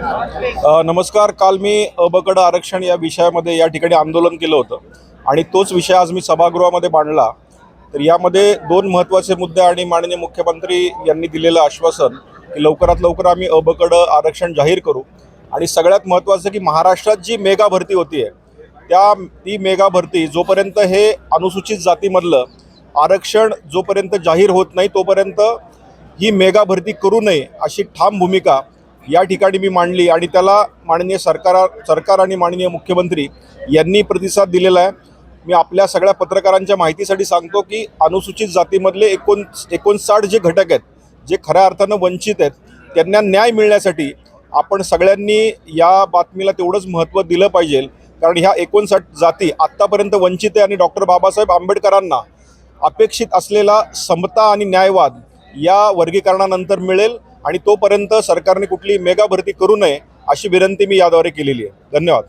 नमस्कार. काल मी अबकड आरक्षण या विषयामध्ये या ठिकाणी आंदोलन केलं होतं आणि तोच विषय आज मी सभागृहामध्ये मांडला. तर यामध्ये दोन महत्त्वाचे मुद्दे आणि माननीय मुख्यमंत्री यांनी दिलेलं आश्वासन की लवकरात लवकर आम्ही अबकड आरक्षण जाहीर करू. आणि सगळ्यात महत्त्वाचं की महाराष्ट्रात जी मेगा भरती होती आहे त्या ती मेगा भरती जोपर्यंत हे अनुसूचित जातीमधलं आरक्षण जोपर्यंत जाहीर होत नाही तोपर्यंत ही मेगा भरती करू नये अशी ठाम भूमिका या ठिकाणी मी मांडली आणि त्याला माननीय सरकार सरकार आणि माननीय मुख्यमंत्री यांनी प्रतिसाद दिलेला आहे. मी आपल्या सगळ्या पत्रकारांच्या माहितीसाठी सांगतो की अनुसूचित जातीमधले एकोण एकोणसाठ जे घटक आहेत जे खऱ्या अर्थानं वंचित आहेत त्यांना न्याय मिळण्यासाठी आपण सगळ्यांनी या बातमीला तेवढंच महत्त्व दिलं पाहिजे. कारण ह्या एकोणसाठ जाती आत्तापर्यंत वंचित आहे आणि डॉक्टर बाबासाहेब आंबेडकरांना अपेक्षित असलेला समता आणि न्यायवाद या वर्गीकरणानंतर मिळेल आणि तोपर्यंत सरकारने कुठली मेगा भरती करू नये अशी विनंती मी याद्वारे केलेली आहे. धन्यवाद.